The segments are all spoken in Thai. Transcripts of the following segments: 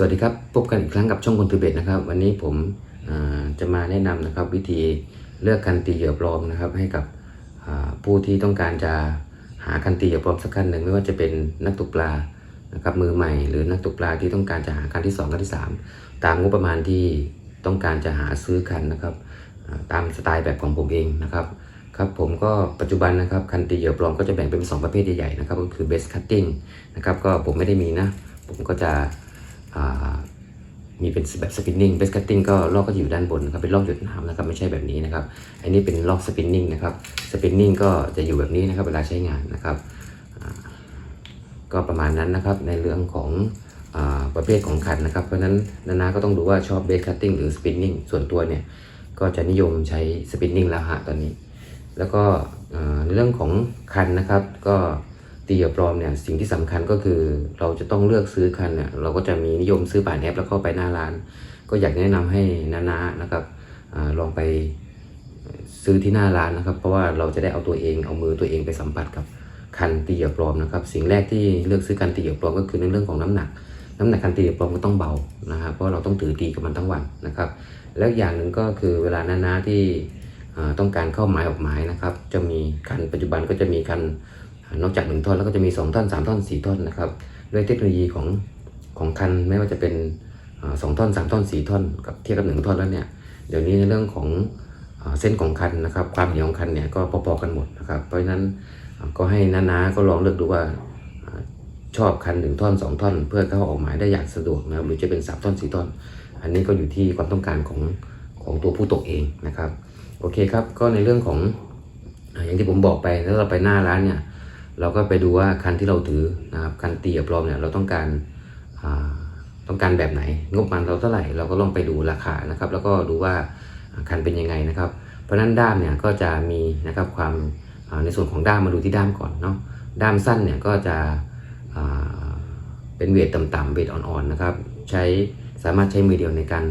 สวัสดีครับ พบกันอีกครั้งกับช่องคนตือเบตนะครับ วันนี้ผมจะมาแนะนำนะครับวิธีเลือกคันตีเหยื่อปลอมนะครับ ให้กับผู้ที่ต้องการจะหาคันตีเหยื่อปลอมสักคันหนึ่งไม่ว่าจะเป็นนักตกปลานะครับมือใหม่ หรือนักตกปลาที่ต้องการจะหาคันที่สองคันที่สามตามงบประมาณที่ต้องการจะหาซื้อคันนะครับ ตามสไตล์แบบของผมเองนะครับครับผมก็ปัจจุบันนะครับคันตีเหยื่อปลอมก็จะแบ่งเป็นสองประเภทใหญ่ๆนะครับก็คือ best cutting นะครับก็ผมไม่ได้มีนะผมก็จะ มีเป็นแบบสปินนิ่ง best cutting ก็ลอกก็อยู่ด้านบนนะครับเป็นลอกหยดน้ำนะครับไม่ใช่แบบนี้นะครับ อันนี้เป็นลอกสปินนิ่งนะครับสปินนิ่งก็จะอยู่แบบนี้นะครับเวลาใช้งานนะครับก็ประมาณนั้นนะครับในเรื่องของอประเภทของคันนะครับ เพราะฉะนั้นนานาก็ต้องดูว่าชอบ best cutting หรือ spinning ส่วนตัวเนี่ยก็จะนิยมใช้ spinning แล้วฮะตอนนี้ แล้วก็ในเรื่องของคันนะครับก็ ตีเหยื่อปลอมเนี่ยสิ่งที่สำคัญก็คือเราจะต้องเลือกซื้อคันเนี่ยเราก็จะมีนิยมซื้อผ่านแอปแล้วก็ไปหน้าร้าน ก็อยากแนะนำให้นาๆนะครับอลองไปซื้อที่หน้าร้านนะครับ เพราะว่าเราจะได้เอาตัวเองเอามือตัวเองไปสัมผัสกับคันตีเหยื่อปลอมนะครับ สิ่งแรกที่เลือกซื้อคันตีเหยื่อปลอมก็คือในเรื่องของน้ำหนัก น้ำหนักคันตีเหยื่อปลอมก็ต้องเบานะครับเพราะเราต้องถือตีกับมันทั้งวันนะครับ แล้วอย่างหนึ่งก็คือเวลานาๆที่ต้องการเข้าหมายออกหมายนะครับ จะมีคันปัจจุบันก็จะมีคัน นอกจากหนึ่งท่อนแล้วก็จะมีสองท่อนสามท่อนสี่ท่อนนะครับด้วยเทคโนโลยีของของคันไม่ว่าจะเป็นสองท่อนสามท่อนสี่ท่อนกับเทียบกับหนึ่งท่อนแล้วเนี่ยเดี๋ยวนี้ในเรื่องของเส้นของคันนะครับความเหนียวของคันเนี่ยก็พอๆกันหมดนะครับเพราะฉะนั้นก็ให้นาๆก็ลองเลือกดูว่าชอบคันหนึ่งท่อนสองท่อน เพื่อเข้าออกหมายได้อย่างสะดวกนะครับหรือจะเป็นสามท่อนสี่ท่อน อันนี้ก็อยู่ที่ความต้องการของของตัวผู้ตกเองนะครับโอเคครับก็ในเรื่องของอ่าอย่างที่ผมบอกไปถ้าเราไปหน้าร้านเนี่ย เราก็ไปดูว่าคันที่เราถือนะครับคันตีกับปลอมเนี่ยเราต้องการาต้องการแบบไหน งบมาณเราเท่าไหร่เราก็ลองไปดูราคานะครับ แล้วก็ดูว่าคันเป็นยังไงนะครับ เพราะฉะนั้นด้ามเนี่ยก็จะมีนะครับความาในส่วนของด้ามมาดูที่ด้ามก่อนเนาะด้ามสั้นเนี่ยก็จะเป็นเวทต่ำๆเวทอ่อนๆนะครับ ใช้สามารถใช้มือเดียวในการ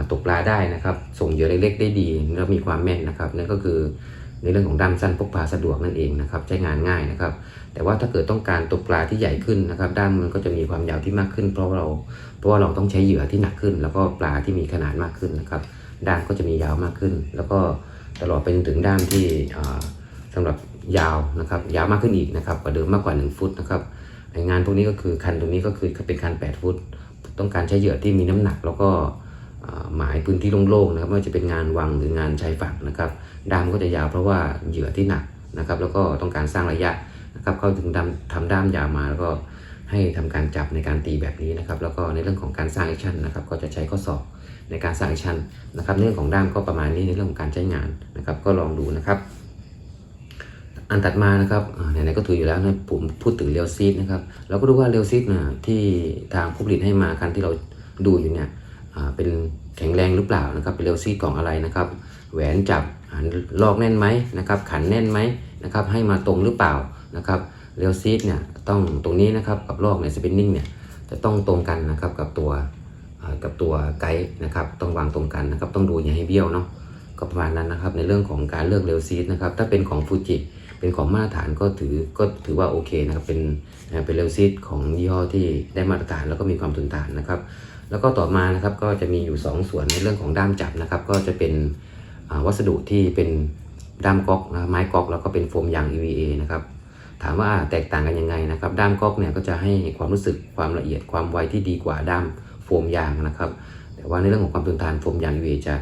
าตกปลาได้นะครับ ส่งเหยื่อเล็กๆได้ดี แล้วมีความแม่นนะครับนั่นก็คือ ในเรื่องของด้ามสั้นพกพาสะดวกนั่นเองนะครับใช้งานง่ายนะครับ แต่ว่าถ้าเกิดต้องการตกปลาที่ใหญ่ขึ้นนะครับ ด้ามมันก็จะมีความยาวที่มากขึ้น เพราะว่าเราเพราะว่าเราต้องใช้เหยื่อที่หนักขึ้น แล้วก็ปลาที่มีขนาดมากขึ้นนะครับ ด้ามก็จะมียาวมากขึ้น แล้วก็ตลอดไปจนถึงด้ามที่อ่าสำหรับยาวนะครับ ยาวมากขึ้นอีกนะครับกว่าเดิมมากกว่า 1 ฟุตนะครับงานพวกนี้ก็คือคันตรงนี้ก็คือเป็นคัน 8 ฟุต ต้องการใช้เหยื่อที่มีน้ำหนักแล้วก็หมายพื้นที่โล่งๆนะครับไม่ว่าจะเป็นงานวังหรืองานชายฝั่งนะครับ ด้ามก็จะยาวเพราะว่าเหยื่อที่หนักนะครับ แล้วก็ต้องการสร้างระยะนะครับเขาถึงดำทำด้ามยาวมาแล้วก็ให้ทำการจับในการตีแบบนี้นะครับ แล้วก็ในเรื่องของการสร้างแอคชั่นนะครับ ก็จะใช้ข้อศอกในการสร้างแอคชั่นนะครับ เรื่องของด้ามก็ประมาณนี้ในเรื่องของการใช้งานนะครับ ก็ลองดูนะครับอันถัดมานะครับไหนๆก็ถืออยู่แล้วนะผมพูดถึงเรียวซีดนะครับ เราก็ดูว่าเรียวซีดนะที่ทางผู้ผลิตให้มาคันที่เราดูอยู่เนี่ยเป็นแข็งแรงหรือเปล่านะครับ เป็นเรียวซีดของอะไรนะครับ แหวนจับ ลอกแน่นไหมนะครับ ขันแน่นไหมนะครับ ให้มาตรงหรือเปล่านะครับเรียวซีดเนี่ยต้องตรงนี้นะครับกับลอกในสปินนิ่งเนี่ยจะต้องตรงกันนะครับกับตัวกับตัวไกด์นะครับต้องวางตรงกันนะครับ ต้องดูอย่าให้เบี้ยวเนาะก็ประมาณนั้นนะครับในเรื่องของการเลือกเรลซีดนะครับถ้าเป็นของฟูจิเป็นของมาตรฐานก็ถือก็ถือว่าโอเคนะครับเป็นเป็นเรลซีดของยี่ห้อที่ได้มาตรฐานแล้วก็มีความทนทานนะครับ แล้วก็ต่อมานะครับก็จะมีอยู่ 2 ส่วนในเรื่องของด้ามจับนะครับ ก็จะเป็น วัสดุที่เป็นด้ามก๊อกนะไม้ก๊อกแล้วก็เป็นโฟมยาง EVA นะครับถามว่าแตกต่างกันยังไงนะครับ ด้ามก๊อกเนี่ยก็จะให้ความรู้สึกความละเอียดความไวที่ดีกว่าด้ามโฟมยางนะครับ แต่ว่าในเรื่องของความทนทานโฟมยาง EVA จะ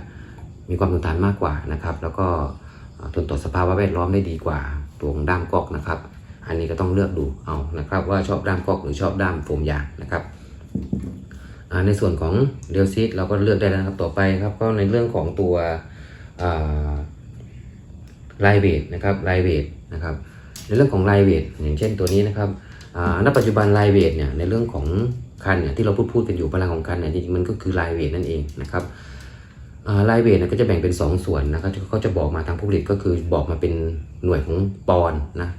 มีความทนทานมากกว่านะครับ แล้วก็ทนต่อสภาพแวดล้อมได้ดีกว่าตัวของด้ามก๊อกนะครับ อันนี้ก็ต้องเลือกดูเอานะครับ ว่าชอบด้ามก๊อกหรือชอบด้ามโฟมยางนะครับในส่วนของเรียวซีดเราก็เลือกได้แล้วครับต่อไปครับก็ในเรื่องของตัว ไลเวทนะครับไลเวทนะครับในเรื่องของไลเวทอย่างเช่นตัวนี้นะครับณปัจจุบันไลเวทเนี่ยในเรื่องของคันเนี่ยที่เราพูดพูดกันอยู่พลังของคันเนี่ยจริงๆมันก็คือไลเวทนั่นเองนะครับไลเวทเนี่ยก็จะแบ่งเป็น 2 ส่วนนะครับเขาจะบอกมาทางผู้ผลิตก็คือบอกมาเป็นหน่วยของปอนนะ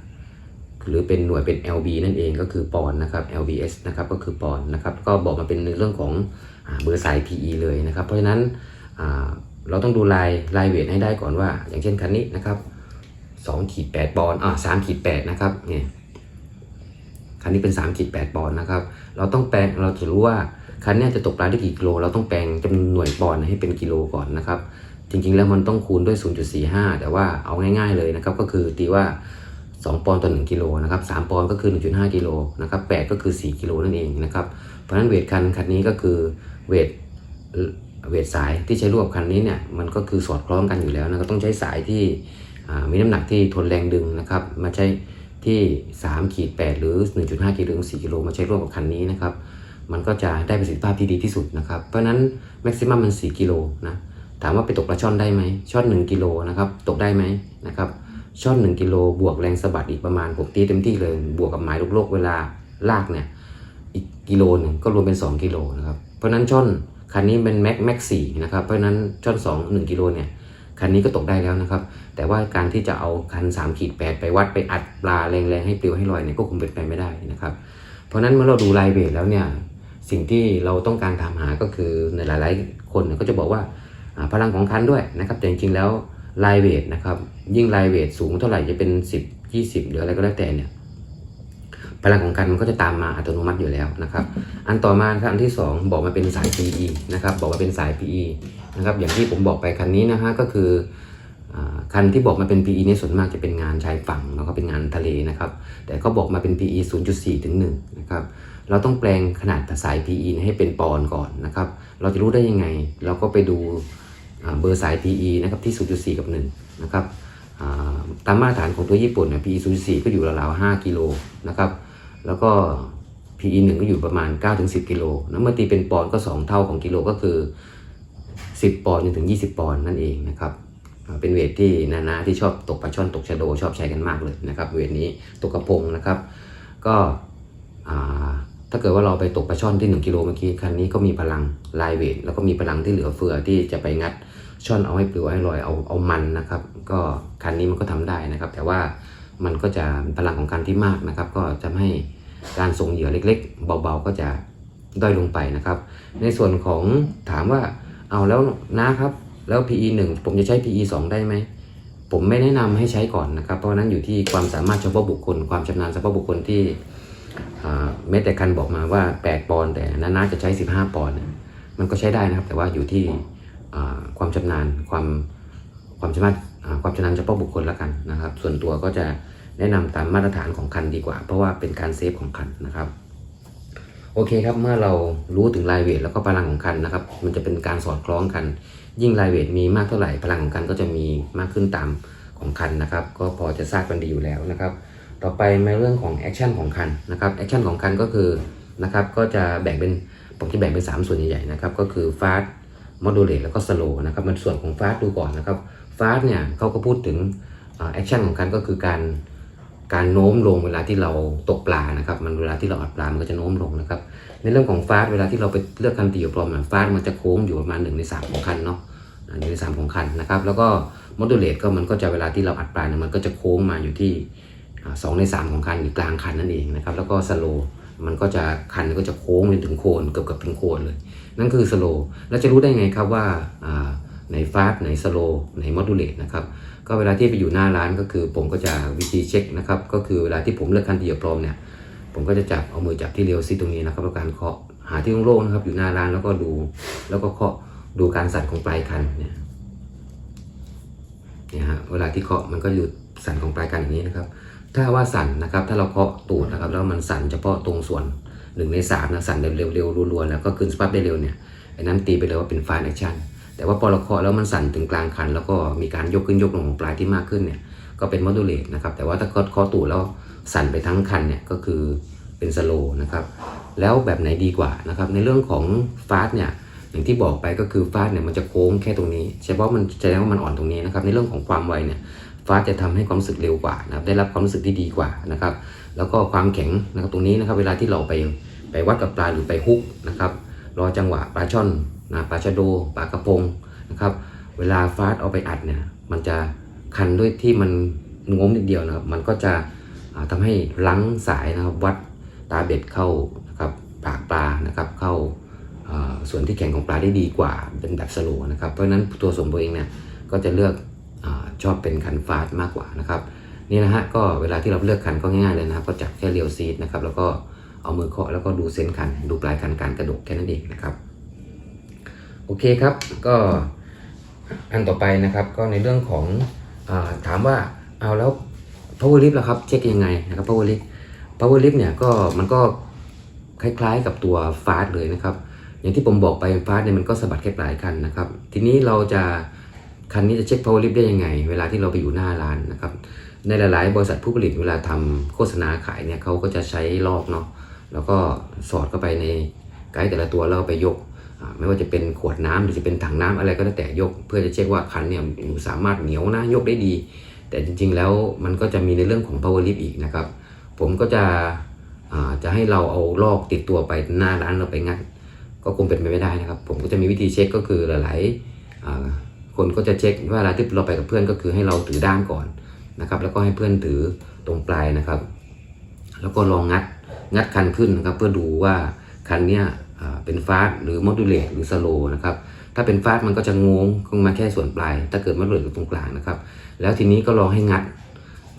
หรือเป็นหน่วยเป็น LB นั่นเองก็คือปอนนะครับ LBS นะครับก็คือปอนนะครับก็บอกมาเป็นในเรื่องของเบอร์สาย PE เลยนะครับ เพราะฉะนั้น เราต้องดูลายลายเวทให้ได้ก่อนว่า อย่างเช่นคันนี้นะครับ2ขีด8ปอนด์อ่า3ขีด8นะครับเนี่ยคันนี้เป็น3ขีด8ปอนด์นะครับ เราต้องแปลงเราจะรู้ว่าคันนี้จะตกปลาได้กี่กิโล เราต้องแปลงจำนวนหน่วยปอนด์ให้เป็นกิโลก่อนนะครับ จริงๆแล้วมันต้องคูณด้วย 0.45 แต่ว่าเอาง่าย ๆเลยนะครับ ก็คือตีว่า 2 ปอนด์ต่อ1กิโลนะครับ3ปอนด์ก็คือ 1.5กิโลนะครับ8ก็คือ 4 กิโลนั่นเองนะครับ เพราะฉะนั้นเวทคันคันนี้ก็คือเวท เวทสายที่ใช้รวบคันนี้เนี่ยมันก็คือสอดคล้องกันอยู่แล้วนะครับต้องใช้สายที่มีน้ำหนักที่ทนแรงดึงนะครับมาใช้ที่3ขีด8หรือ 1.5กิโลถึง4กิโลมาใช้ร่วมกับคันนี้นะครับมันก็จะได้ประสิทธิภาพที่ดีที่สุดนะครับเพราะฉะนั้นแม็กซิมัมมัน 4 กิโลนะถามว่าไปตกปลาช่อนได้ไหมช่อน 1 กิโลนะครับตกได้ไหมนะครับช่อน 1 กิโลบวกแรงสะบัดอีกประมาณผมตีเต็มที่เลย บวกกับหมายลูกโลกเวลาลากเนี่ยอีกกิโลหนึ่งก็รวมเป็น 2 กิโลนะครับเพราะนั้นช่อน คันนี้เป็นแม็กแม็กสี่นะครับ เพราะฉะนั้นช่อน2 1กิโลเนี่ย คันนี้ก็ตกได้แล้วนะครับ แต่ว่าการที่จะเอาคัน3ขีด8ไปวัดไปอัดปลาแรงๆให้ปลิวให้ลอยเนี่ยก็คงเป็นไปไม่ได้นะครับ เพราะนั้นเมื่อเราดูลายเวทแล้วเนี่ย สิ่งที่เราต้องการถามหาก็คือในหลาย ๆ คนเนี่ยก็จะบอกว่าอ่าพลังของคันด้วยนะครับ แต่จริงๆแล้วลายเวทนะครับ ยิ่งลายเวทสูงเท่าไหร่จะเป็น 10 20 หรืออะไรก็แล้วแต่เนี่ย พลังของคันมันก็จะตามมาอัตโนมัติอยู่แล้วนะครับ อันต่อมาครับอันที่ 2 บอกมาเป็นสาย PE นะครับ บอกมาเป็นสาย PE นะครับ อย่างที่ผมบอกไปคันนี้นะฮะก็คือคันที่บอกมาเป็น PE นี่ส่วนมากจะเป็นงานชายฝั่งแล้วก็เป็นงานทะเลนะครับ แต่เขาบอกมาเป็น PE 0.4ถึง1นะครับ เราต้องแปลงขนาดสาย PE ให้เป็นปอนด์ก่อนนะครับ เราจะรู้ได้ยังไง เราก็ไปดูเบอร์สาย PE นะครับที่ 0.4 กับ 1 นะครับตามมาตรฐานของตัวญี่ปุ่นเนี่ย PE 0.4 ก็อยู่ราวๆ5กิโลนะครับ แล้วก็ PE 1 ก็อยู่ประมาณ 9-10 กิโลนะเมื่อตีเป็นปอนด์ก็ 2 เท่าของกิโลก็คือ 10 ปอนด์จนถึง 20 ปอนด์นั่นเองนะครับ เป็นเวทที่นานาที่ชอบตกปลาช่อนตกชะโดชอบใช้กันมากเลยนะครับเวทนี้ตกกระพงนะครับ ก็ถ้าเกิดว่าเราไปตกปลาช่อนที่ 1 กิโลเมื่อกี้คันนี้ก็มีพลังลายเวทแล้วก็มีพลังที่เหลือเฟือที่จะไปงัดช่อนเอาให้ปลิวให้ลอยเอาเอามันนะครับ ก็คันนี้มันก็ทำได้นะครับ แต่ว่ามันก็จะพลังของคันที่มากนะครับ ก็จะให้ การส่งเหยื่อเล็ก ๆ เบาๆก็จะด้อยลงไปนะครับ ในส่วนของถามว่าเอาแล้วนะครับ แล้ว PE 1 ผมจะใช้ PE 2 ได้ไหม ผมไม่แนะนำให้ใช้ก่อนนะครับ เพราะนั้นอยู่ที่ความสามารถเฉพาะบุคคล ความชำนาญเฉพาะบุคคลที่แม้แต่คันบอกมาว่า 8 ปอนด์แต่นาๆจะใช้ 15 ปอนด์มันก็ใช้ได้นะครับ แต่ว่าอยู่ที่ความชำนาญความความชำนาญอ่าความชำนาญเฉพาะบุคคลแล้วกันนะครับ ส่วนตัวก็จะ แนะนำตามมาตรฐานของคันดีกว่า เพราะว่าเป็นการเซฟของคันนะครับโอเคครับเมื่อเรารู้ถึงลายเวทแล้วก็พลังของคันนะครับ มันจะเป็นการสอดคล้องกัน ยิ่งลายเวทมีมากเท่าไหร่พลังของคันก็จะมีมากขึ้นตามของคันนะครับ ก็พอจะทราบกันดีอยู่แล้วนะครับ ต่อไปในเรื่องของแอคชั่นของคันนะครับแอคชั่นของคันก็คือนะครับก็จะแบ่งเป็นผมจะแบ่งเป็น 3 ส่วนใหญ่ๆนะครับก็คือฟาสมอดูเลตแล้วก็สโลนะครับมันส่วนของฟาสต์ดูก่อนนะครับฟาสต์เนี่ยเขาก็พูดถึงแอคชั่นของคันก็คือการ การโน้มลงเวลาที่เราตกปลานะครับ มันเวลาที่เราอัดปลา มันก็จะโน้มลงนะครับ ในเรื่องของฟาส์เวลาที่เราไปเลือกคันตีกับปลอมฟาส์มันจะโค้งอยู่ประมาณหนึ่งในสามของคันเนาะหนึ่งในสามของคันนะครับ แล้วก็มอดูเลตก็มันก็จะเวลาที่เราอัดปลาเนี่ยมันก็จะโค้งมาอยู่ที่สองในสามของคันอยู่กลางคันนั่นเองนะครับ แล้วก็สโลมันก็จะคันก็จะโค้งไปถึงโคนเกือบกับถึงโคนเลย นั่นคือสโลแล้วจะรู้ได้ไงครับว่า อ่าไหนฟาสต์ไหนสโลไหนมอดูเลตนะครับก็เวลาที่ไปอยู่หน้าร้านก็คือ ผมก็จะวิธีเช็คนะครับก็คือเวลาที่ผมเลือกคันตีกับปลอมเนี่ยผมก็จะจับเอามือจับที่เรียวซีตรงนี้นะครับแล้วการเคาะหาที่โล่งๆนะครับอยู่หน้าร้านแล้วก็ดู แล้วก็เคาะดูการสั่นของปลายคันเนี่ยเนี่ยฮะเวลาที่เคาะมันก็หยุดสั่นของปลายคันอย่างนี้นะครับ ถ้าว่าสั่นนะครับ ถ้าเราเคาะตูดนะครับ แล้วมันสั่นเฉพาะตรงส่วนหนึ่งในสามนะสั่นเร็วๆรัวๆแล้วก็ขึ้นสปับได้เร็วเนี่ยไอ้นั้นตีไปเลยว่าเป็นฟาแอคชั่น แต่ว่าพอเราเคาะแล้วมันสั่นถึงกลางคัน แล้วก็มีการยกขึ้นยกลงของปลายที่มากขึ้นเนี่ยก็เป็นมอดูเลตนะครับแต่ว่าถ้าเคาะตูดแล้วสั่นไปทั้งคันเนี่ยก็คือเป็นสโลนะครับแล้วแบบไหนดีกว่านะครับในเรื่องของฟาสเนี่ยอย่างที่บอกไปก็คือฟาสเนี่ยมันจะโค้งแค่ตรงนี้เฉพาะมันแสดงว่ามันอ่อนตรงนี้นะครับในเรื่องของความไวเนี่ยฟาสจะทำให้ความรู้สึกเร็วกว่านะครับได้รับความรู้สึกที่ดีกว่านะครับแล้วก็ความแข็งนะครับตรงนี้นะครับเวลาที่เราไปไปวัดกับปลาหรือไปฮุกนะครับรอจังหวะปลาช่อน นะปลาชะโดปลากระพงนะครับ เวลาฟาสเอาไปอัดเนี่ย มันจะคันด้วยที่มันงมนิดเดียวนะครับ มันก็จะอ่าทำให้ลังสายนะครับ วัดตาเบ็ดเข้านะครับปากปลานะครับ เข้าส่วนที่แข็งของปลาได้ดีกว่าเป็นแบบสโลนะครับ เพราะฉะนั้นตัวส่วนตัวเองเนี่ยก็จะเลือกอชอบเป็นคันฟาสมากกว่านะครับนี่นะฮะก็เวลาที่เราเลือกคันก็ง่ายๆเลยนะครับ ก็จับแค่เรียวซีดนะครับแล้วก็เอามือเคาะแล้วก็ดูเส้นคัน ดูปลายคันการกระดกแค่นั้นเองนะครับ โอเคครับก็อันต่อไปนะครับก็ในเรื่องของอถามว่าเอาแล้ว power lift ล่ะครับเช็คยังไงนะครับ power lift power lift เนี่ยก็มันก็คล้ายๆกับตัว fast เลยนะครับ อย่างที่ผมบอกไป fast เนี่ยมันก็สะบัดแค่ปลายคันนะครับ ทีนี้เราจะคันนี้จะเช็ค power lift ได้ยังไง เวลาที่เราไปอยู่หน้าร้านนะครับ ในหลายๆ บริษัทผู้ผลิตเวลาทำโฆษณาขายเนี่ยเขาก็จะใช้ลอกเนาะแล้วก็สอดเข้าไปในไกด์แต่ละตัวแล้วไปยก ไม่ว่าจะเป็นขวดน้ำหรือจะเป็นถังน้ำอะไรก็แล้วแต่ยก เพื่อจะเช็คว่าคันเนี่ยสามารถเหนียวนะยกได้ดี แต่จริงๆแล้วมันก็จะมีในเรื่องของ power lift อีกนะครับ ผมก็จะจะให้เราเอาลอกติดตัวไปหน้าร้านเราไปงัดก็คงเป็นไปไม่ได้นะครับ ผมก็จะมีวิธีเช็คก็คือหลายๆคนก็จะเช็คว่าเวลาที่เราไปกับเพื่อนก็คือให้เราถือด้ามก่อนนะครับ แล้วก็ให้เพื่อนถือตรงปลายนะครับ แล้วก็ลองงัดงัดคันขึ้นนะครับ เพื่อดูว่าคันเนี้ย เป็นฟาสหรือโมดูเลตหรือสโลนะครับถ้าเป็นฟาสมันก็จะงงคงมาแค่ส่วนปลาย ถ้าเกิดมันเหลือยู่ตรงกลางนะครับ แล้วทีนี้ก็ลองให้งัด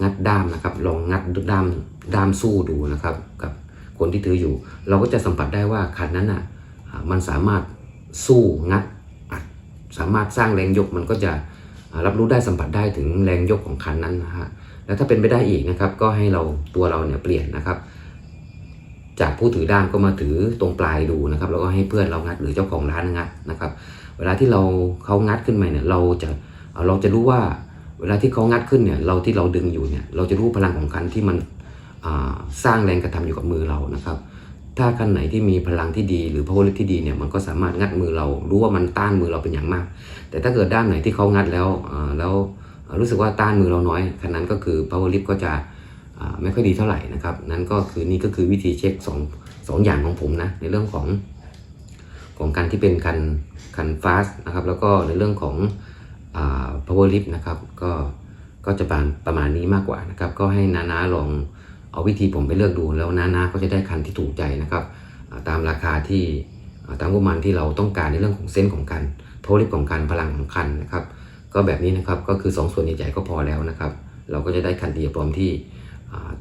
งัดด้ามนะครับ ลองงัดด้ามด้ามสู้ดูนะครับ กับคนที่ถืออยู่ เราก็จะสัมผัสได้ว่าคันนั้นอะมันสามารถสู้งัดอัดสามารถสร้างแรงยกมันก็จะรับรู้ได้สัมผัสได้ถึงแรงยกของคันนั้นนะฮะแล้วถ้าเป็นไปได้อีกนะครับ ก็ให้เราตัวเราเนี่ยเปลี่ยนนะครับ จากผู้ถือด้ามก็มาถือตรงปลายดูนะครับ แล้วก็ให้เพื่อนเรางัดหรือเจ้าของร้านงัดนะครับ เวลาที่เราเขางัดขึ้นมาเนี่ยเราจะเราจะรู้ว่าเวลาที่เขางัดขึ้นเนี่ยเราที่เราดึงอยู่เนี่ยเราจะรู้พลังของคันที่มันสร้างแรงกระทำอยู่กับมือเรานะครับ ถ้าคันไหนที่มีพลังที่ดีหรือ power lift ที่ดีเนี่ยมันก็สามารถงัดมือเรารู้ว่ามันต้านมือเราเป็นอย่างมาก แต่ถ้าเกิดด้านไหนที่เขางัดแล้วแล้วรู้สึกว่าต้านมือเราน้อยคันนั้นก็คือ power lift ก็จะ ไม่ค่อยดีเท่าไหร่นะครับ นั่นก็คือนี่ก็คือวิธีเช็คสองสองอย่างของผมนะ ในเรื่องของของการที่เป็นคันคันฟาสนะครับ แล้วก็ในเรื่องของอ power lift นะครับ ก็ก็จะประมาณประมาณนี้มากกว่านะครับ ก็ให้นานาลองเอาวิธีผมไปเลือกดูแล้วนานาก็จะได้คันที่ถูกใจนะครับ ตามราคาที่ตามงบประมาณที่เราต้องการในเรื่องของเส้นของคัน power lift ของคันพลังของคันนะครับ ก็แบบนี้นะครับก็คือ 2 ส่วนใหญ่ๆก็พอแล้วนะครับ เราก็จะได้คันดีปลอมที่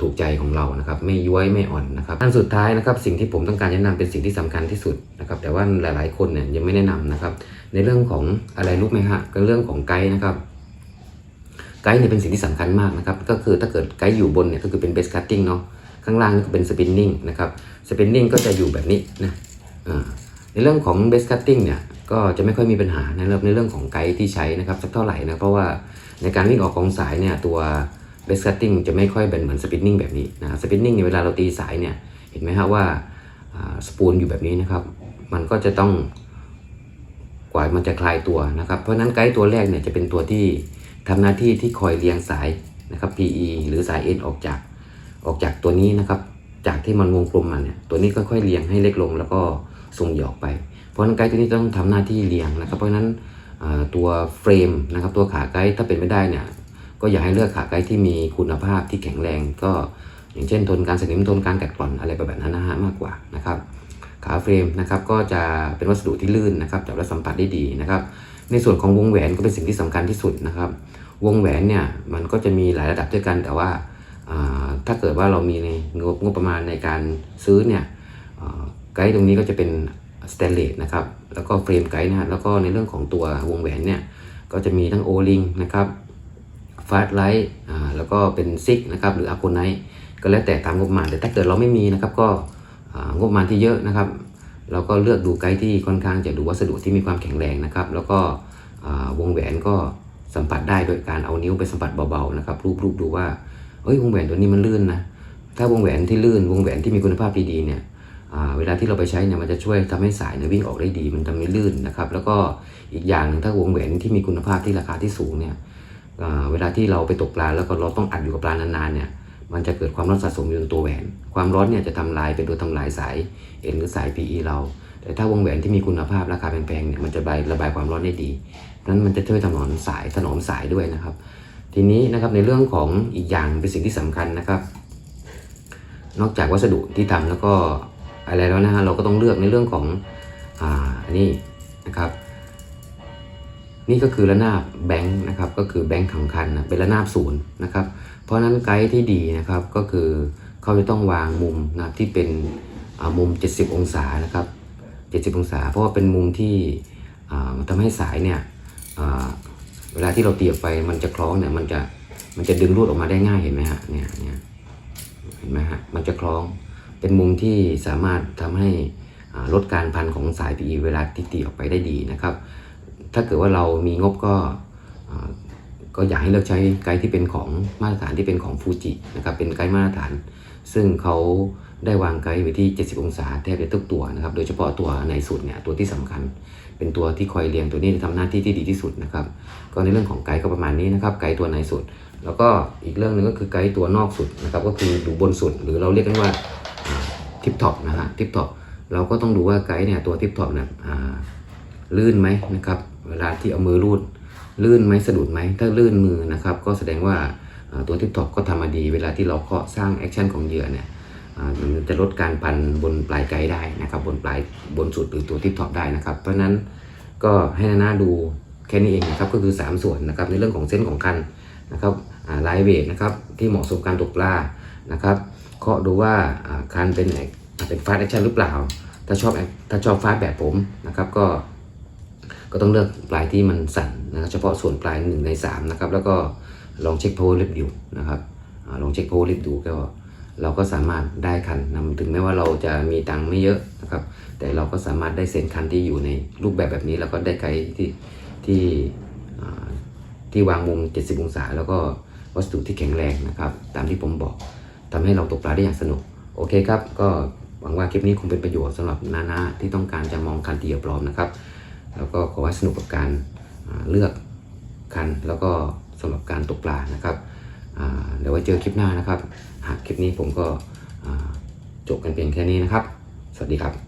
ถูกใจของเรานะครับไม่ย้วยไม่อ่อนนะครับอันสุดท้ายนะครับสิ่งที่ผมต้องการแนะนำเป็นสิ่งที่สำคัญที่สุดนะครับแต่ว่าหลาย ๆ คนเนี่ยยังไม่แนะนำนะครับ ในเรื่องของอะไรรู้ไหมฮะก็เรื่องของไกด์นะครับไกด์เนี่ยเป็นสิ่งที่สำคัญมากนะครับก็คือถ้าเกิดไกด์อยู่บนเนี่ยก็คือเป็นเบสคัตติ้งเนาะข้างล่างก็เป็นสปินนิ่งนะครับสปินนิ่งก็จะอยู่แบบนี้นะในเรื่องของเบสคัตติ้งเนี่ยก็จะไม่ค่อยมีปัญหานะครับในเรื่องของไกด์ที่ใช้นะครับสักเท่าไหร่นะเพราะว่าในการวิ่งออกกองสายเนี่ยตัว เบสคัตติ้งจะไม่ค่อยเป็นเหมือนสปินนิ่งแบบนี้นะสปินนิ่งเวลาเราตีสายเนี่ยเห็นไหมฮะว่าสปูลอยู่แบบนี้นะครับ มันก็จะต้องกว่ามันจะคลายตัวนะครับ เพราะนั้นไกด์ตัวแรกเนี่ยจะเป็นตัวที่ทำหน้าที่ที่คอยเรียงสายนะครับ PE หรือสาย S ออกจากออกจากตัวนี้นะครับ จากที่มันวงกลมมันเนี่ยตัวนี้ค่อยๆเรียงให้เล็กลง แล้วก็ส่งหยอกไป เพราะนั้นไกด์ตัวนี้ต้องทำหน้าที่เรียงนะครับ เพราะนั้นตัวเฟรมนะครับตัวขาไกด์ถ้าเป็นไม่ได้เนี่ย ก็อยากให้เลือกขาไกด์ที่มีคุณภาพที่แข็งแรงก็อย่างเช่นทนการสนิมทนการกัดกร่อนอะไรแบบนั้นนะฮะมากกว่านะครับขาเฟรมนะครับก็จะเป็นวัสดุที่ลื่นนะครับจับและสัมผัสได้ดีนะครับ ในส่วนของวงแหวนก็เป็นสิ่งที่สำคัญที่สุดนะครับ วงแหวนเนี่ยมันก็จะมีหลายระดับด้วยกันแต่ว่าถ้าเกิดว่าเรามีในงบงบประมาณในการซื้อเนี่ยไกด์ตรงนี้ก็จะเป็นสแตนเลสนะครับแล้วก็เฟรมไกด์นะฮะแล้วก็ในเรื่องของตัววงแหวนเนี่ยก็จะมีทั้งโอลิงนะครับ ฟาสไลท์แล้วก็เป็นซิกนะครับหรืออะโคไนก็แล้วแต่ตามงบประมาณ แต่ถ้าเกิดเราไม่มีนะครับก็งบประมาณที่เยอะนะครับ เราก็เลือกดูไกด์ที่ค่อนข้างจะดูวัสดุที่มีความแข็งแรงนะครับ แล้วก็วงแหวนก็สัมผัสได้โดยการเอานิ้วไปสัมผัสเบาๆนะครับรูปๆดูว่าเอ้ยวงแหวนตัวนี้มันลื่นนะถ้าวงแหวนที่ลื่นวงแหวนที่มีคุณภาพดีๆเนี่ยเวลาที่เราไปใช้เนี่ยมันจะช่วยทำให้สายเนี่ยวิ่งออกได้ดี มันทำให้ลื่นนะครับ แล้วก็อีกอย่างหนึ่งถ้าวงแหวนที่มีคุณภาพที่ราคาที่สูงเนี่ย เวลาที่เราไปตกปลาแล้วก็เราต้องอัดอยู่กับปลานานๆเนี่ยมันจะเกิดความร้อนสะสมอยู่ในตัวแหวน ความร้อนเนี่ยจะทำลายเป็นตัวทำลายสายเอ็นหรือสาย PE เรา แต่ถ้าวงแหวนที่มีคุณภาพราคาแพงๆเนี่ยมันจะระบายความร้อนได้ดีนั้นมันจะช่วยถนอมสายถนอมสายด้วยนะครับ ทีนี้นะครับในเรื่องของอีกอย่างเป็นสิ่งที่สำคัญนะครับ นอกจากวัสดุที่ทำแล้วก็อะไรแล้วนะฮะเราก็ต้องเลือกในเรื่องของอ่านนี้นะครับ นี่ก็คือระนาบแบงค์นะครับก็คือแบงค์ขังคันนะเป็นระนาบศูนย์นะครับเพราะนั้นไกด์ที่ดีนะครับก็คือเขาจะต้องวางมุมนะครับที่เป็นมุม 70 องศานะครับ70 องศา เพราะว่าเป็นมุมที่อ่าทำให้สายเนี่ยเวลาที่เราตีออกไปมันจะคล้องเนี่ยมันจะมันจะดึงรูดออกมาได้ง่ายเห็นไหมฮะเนี่ยเนี่ยเห็นไหมฮะมันจะคล้องเป็นมุมที่สามารถทำให้ลดการพันของสาย PE เวลาที่ตีออกไปได้ดีนะครับ ถ้าเกิดว่าเรามีงบก็ก็อยากให้เลือกใช้ไกด์ที่เป็นของมาตรฐานที่เป็นของฟูจินะครับเป็นไกด์มาตรฐาน ซึ่งเขาได้วางไกด์ไว้ที่ 70 องศาแทบจะทุกตัวนะครับ โดยเฉพาะตัวในสุดเนี่ยตัวที่สำคัญ เป็นตัวที่คอยเรียงตัวนี้ทำหน้าที่ที่ดีที่สุดนะครับ ก็ในเรื่องของไกด์ก็ประมาณนี้นะครับไกด์ตัวในสุด แล้วก็อีกเรื่องหนึ่งก็คือไกด์ตัวนอกสุดนะครับก็คือดูบนสุด หรือเราเรียกกันว่าทิปท็อปนะฮะทิปท็อปเราก็ต้องดูว่าไกด์เนี่ยตัวทิปท็อปเนี่ยลื่นไหมนะครับ เวลาที่เอามือรูดลื่นไหมสะดุดไหมถ้าลื่นมือนะครับก็แสดงว่าตัวทิปท็อปก็ทำมาดี เวลาที่เราเคาะสร้างแอคชั่นของเหยื่อเนี่ยมันจะลดการพันบนปลายไกได้นะครับ บนปลายบนสุดหรือตัวทิปท็อปได้นะครับ เพราะนั้นก็ให้นานาดูแค่นี้เองนะครับก็คือ 3 ส่วนนะครับในเรื่องของเส้นของคันนะครับไลท์เวทนะครับที่เหมาะสมการตกปลานะครับเคาะดูว่าอ่าคันเป็นไหนเป็นฟาสแอคชั่นหรือเปล่า ถ้าชอบถ้าชอบฟาสแบบผมนะครับก็ ก็ต้องเลือกปลายที่มันสั่นนะครับเฉพาะส่วนปลาย1ใน3นะครับแล้วก็ลองเช็คโพลิฟดูนะครับอลองเช็คโพลิฟดูก็เราก็สามารถได้คันนะถึงแม้ว่าเราจะมีตังค์ไม่เยอะนะครับ แต่เราก็สามารถได้เซ็นคันที่อยู่ในรูปแบบแบบนี้แล้วก็ได้ไกด์ที่ที่ที่วางมุม 70 องศา แล้วก็วัสดุที่แข็งแรงนะครับ ตามที่ผมบอกทำให้เราตกปลาได้อย่างสนุก โอเคครับ ก็หวังว่าคลิปนี้คงเป็นประโยชน์สำหรับนานาที่ต้องการจะมองคันตีกับปลอมนะครับ แล้วก็ขอให้สนุกกับการเลือกคัน แล้วก็สำหรับการตกปลานะครับเดี๋ยวไว้เจอคลิปหน้านะครับ หากคลิปนี้ผมก็จบกันเพียงแค่นี้นะครับ สวัสดีครับ